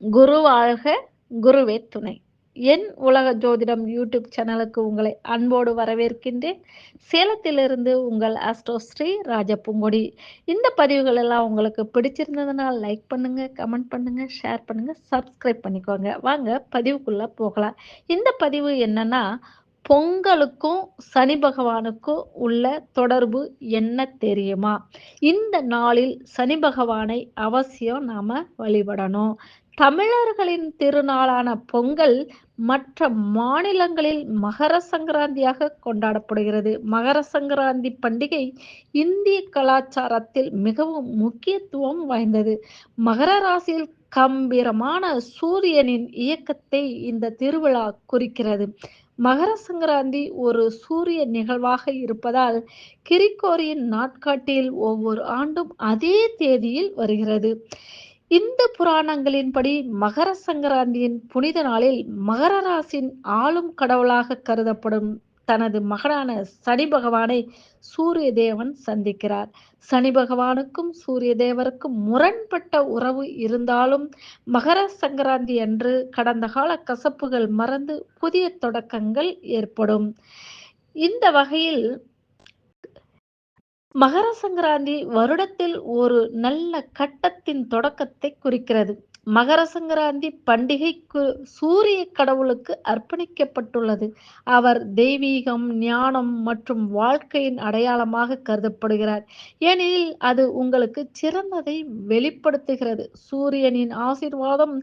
குரு வாழ்க குருவே துணை. என் உலக ஜோதிடம் யூடியூப் சேனலுக்கு உங்களை அன்போடு வரவேற்கின்றேன். சேலத்திலிருந்து உங்கள் அஸ்ட்ரோஸ்ரீ ராஜபூங்கொடி. இந்த பதிவுகள் எல்லாம் உங்களுக்கு பிடிச்சிருந்ததுனால லைக் பண்ணுங்க கமெண்ட் பண்ணுங்க ஷேர் பண்ணுங்க சப்ஸ்கிரைப் பண்ணிக்கோங்க. வாங்க பதிவுக்குள்ள போகலாம். இந்த பதிவு என்னன்னா பொங்கலுக்கும் சனி பகவானுக்கும் உள்ள தொடர்பு என்ன தெரியுமா? இந்த நாளில் சனி பகவானை அவசியம் நாம வழிபடணும். தமிழர்களின் திருநாளான பொங்கல் மற்ற மாநிலங்களில் மகர சங்கராந்தியாக கொண்டாடப்படுகிறது. மகர சங்கராந்தி பண்டிகை இந்திய கலாச்சாரத்தில் மிகவும் முக்கியத்துவம் வாய்ந்தது. மகர ராசியில் கம்பீரமான சூரியனின் இயக்கத்தை இந்த திருவிழா குறிக்கிறது. மகர சங்கராந்தி ஒரு சூரிய நிகழ்வாக இருப்பதால் கிரிக்கோரியின் நாட்காட்டியில் ஒவ்வொரு ஆண்டும் அதே தேதியில் வருகிறது. இந்த புராணங்களின்படி மகர சங்கராந்தியின் புனித நாளில் மகர ராசியின் ஆளும் கடவுளாக கருதப்படும் தனது மகனான சனி பகவானை சூரிய தேவன் சந்திக்கிறார். சனி பகவானுக்கும் சூரிய தேவருக்கும் முரண்பட்ட உறவு இருந்தாலும் மகர சங்கராந்தி அன்று கடந்த கால கசப்புகள் மறந்து புதிய தொடக்கங்கள் ஏற்படும். இந்த வகையில் மகர சங்கராந்தி வருடத்தில் ஒரு நல்ல கட்டத்தின் தொடக்கத்தை குறிக்கிறது. மகர சங்கராந்தி பண்டிகைக்கு சூரிய கடவுளுக்கு அர்ப்பணிக்கப்பட்டுள்ளது. அவர் தெய்வீகம் ஞானம் மற்றும் வாழ்க்கையின் அடையாளமாக கருதப்படுகிறார். ஏனெனில் அது உங்களுக்கு சிறந்ததை வெளிப்படுத்துகிறது. சூரியனின் ஆசிர்வாதம்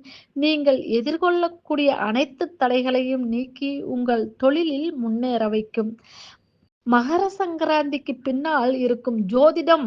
நீங்கள் எதிர்கொள்ளக்கூடிய அனைத்து தடைகளையும் நீக்கி உங்கள் தொழிலில் முன்னேற வைக்கும். மகர சங்கராந்திக்கு பின்னால் இருக்கும் ஜோதிடம்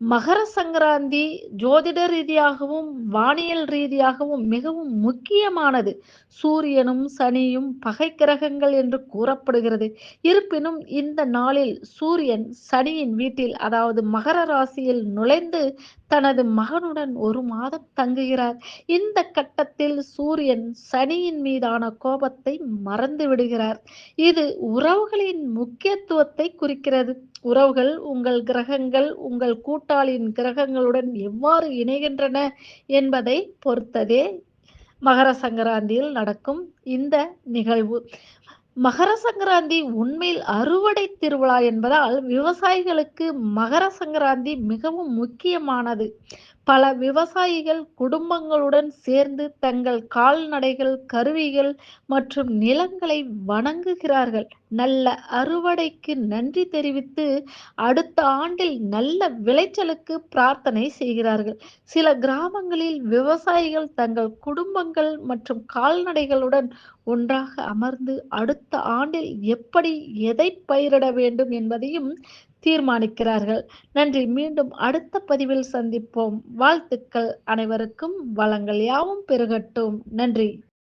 மகர சங்கராந்தி ஜோதிட ரீதியாகவும் வானியல் ரீதியாகவும் மிகவும் முக்கியமானது. சூரியனும் சனியும் பகை கிரகங்கள் என்று கூறப்படுகிறது. இருப்பினும் இந்த நாளில் சூரியன் சனியின் வீட்டில் அதாவது மகர ராசியில் நுழைந்து தனது மகனுடன் ஒரு மாதம் தங்குகிறார். இந்த கட்டத்தில் சூரியன் சனியின் மீதான கோபத்தை மறந்து விடுகிறார். இது உறவுகளின் முக்கியத்துவத்தை குறிக்கிறது. உறவுகள் உங்கள் கிரகங்கள் உங்கள் கூட்டாளியின் கிரகங்களுடன் எவ்வாறு இணைகின்றன என்பதை பொறுத்ததே மகர சங்கராந்தியில் நடக்கும் இந்த நிகழ்வு. மகர சங்கராந்தி உண்மையில் அறுவடை திருவிழா என்பதால் விவசாயிகளுக்கு மகர சங்கராந்தி மிகவும் முக்கியமானது. பல விவசாயிகள் குடும்பங்களுடன் சேர்ந்து தங்கள் கால்நடைகள் கருவிகள் மற்றும் நிலங்களை வணங்குகிறார்கள். நல்ல அறுவடைக்கு நன்றி தெரிவித்து அடுத்த ஆண்டில் நல்ல விளைச்சலுக்கு பிரார்த்தனை செய்கிறார்கள். சில கிராமங்களில் விவசாயிகள் தங்கள் குடும்பங்கள் மற்றும் கால்நடைகளுடன் ஒன்றாக அமர்ந்து அடுத்த ஆண்டில் எப்படி எதை பயிரிட வேண்டும் என்பதையும் தீர்மானிக்கிறார்கள். நன்றி. மீண்டும் அடுத்த பதிவில் சந்திப்போம். வாழ்த்துக்கள் அனைவருக்கும். வளங்கள் யாவும் பெருகட்டும். நன்றி.